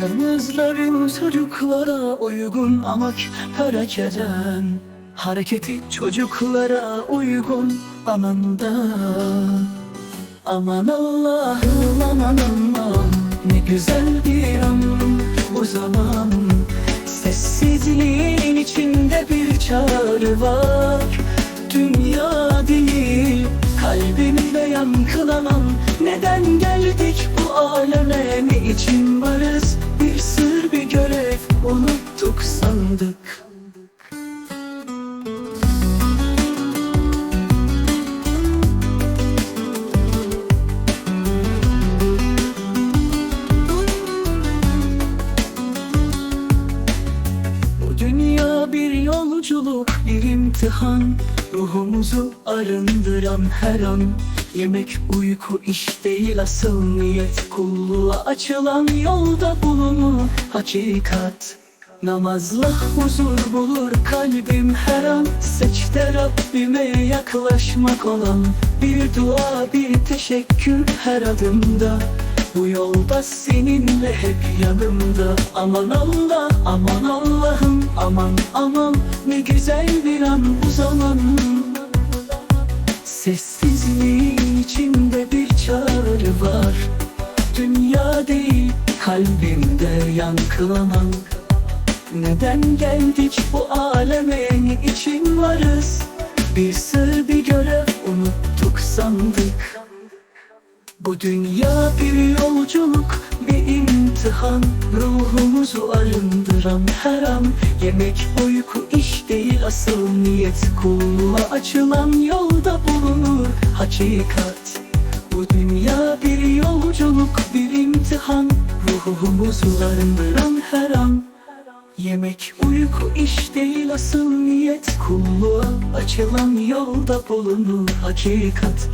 Namazların çocuklara uygun ama hareket eden Hareketi çocuklara uygun anında Aman Allah'ım aman aman Ne güzel bir an bu zaman. Sessizliğin içinde bir çağrı var için varız Bir sır bir görev unuttuk sandık. Bu dünya bir yolculuk, bir imtihan. Ruhumuzu arındıran her an Yemek, uyku, iş değil asıl niyet. Kulluğa açılan yolda bulunur. Hakikat Namazla huzur bulur. Kalbim her an Seçte Rabbime yaklaşmak olan. Bir dua, bir teşekkür her adımda. Bu yolda seninle hep yanımda. Aman Allah, aman Allah'ım Aman aman. Ne güzel bir an bu zaman Sessizliğin içinde bir çağrı var. Dünya değil kalbimde yankılanan. Neden geldik bu aleme? İçin varız? Bir sır bir görev unuttuk sandık. Bu dünya bir yolculuk, bir imtihan Ruhumuzu arındıran her an. Yemek, uyku, iş değil asıl niyet. Kulluğa açılan yolda bulunur hakikat. Bu dünya bir yolculuk, bir imtihan. Ruhumuzu arındıran her an. Yemek, uyku, iş değil asıl niyet. Kulluğa açılan yolda bulunur hakikat.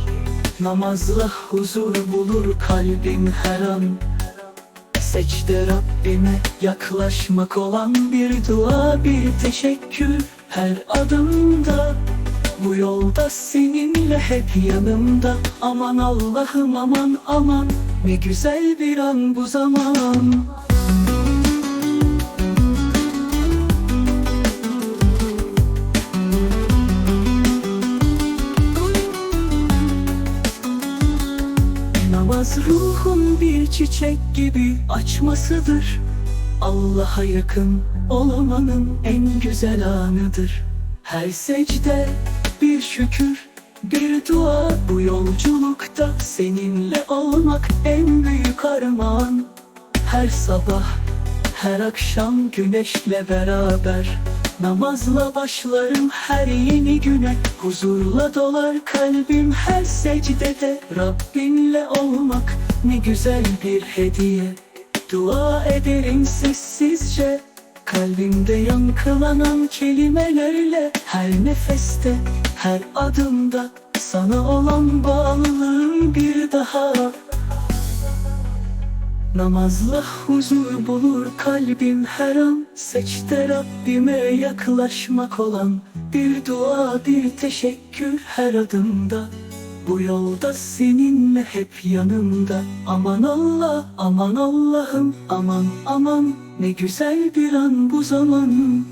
Namazla huzur bulur kalbim her an Secde Rabbime. Yaklaşmak olan bir dua bir teşekkür Her adımda. Bu yolda seninle hep yanımda. Aman Allah'ım aman aman. Ne güzel bir an bu zaman Namaz ruhun bir çiçek gibi açmasıdır. Allah'a yakın olmanın en güzel anıdır. Her secde bir şükür, bir dua. Bu yolculukta seninle olmak en büyük armağan. Her sabah, her akşam güneşle beraber Namazla başlarım her yeni güne. Huzurla dolar kalbim her secdede. Rabbinle olmak ne güzel bir hediye. Dua ederim sessizce. Kalbimde yankılanan kelimelerle Her nefeste, her adımda Sana olan bağlılığım bir daha Namazla huzur bulur kalbim her an. Seçte Rabbime yaklaşmak olan Bir dua bir teşekkür her adımda. Bu yolda seninle hep yanımda. Aman Allah, aman Allah'ım Aman aman. Ne güzel bir an bu zaman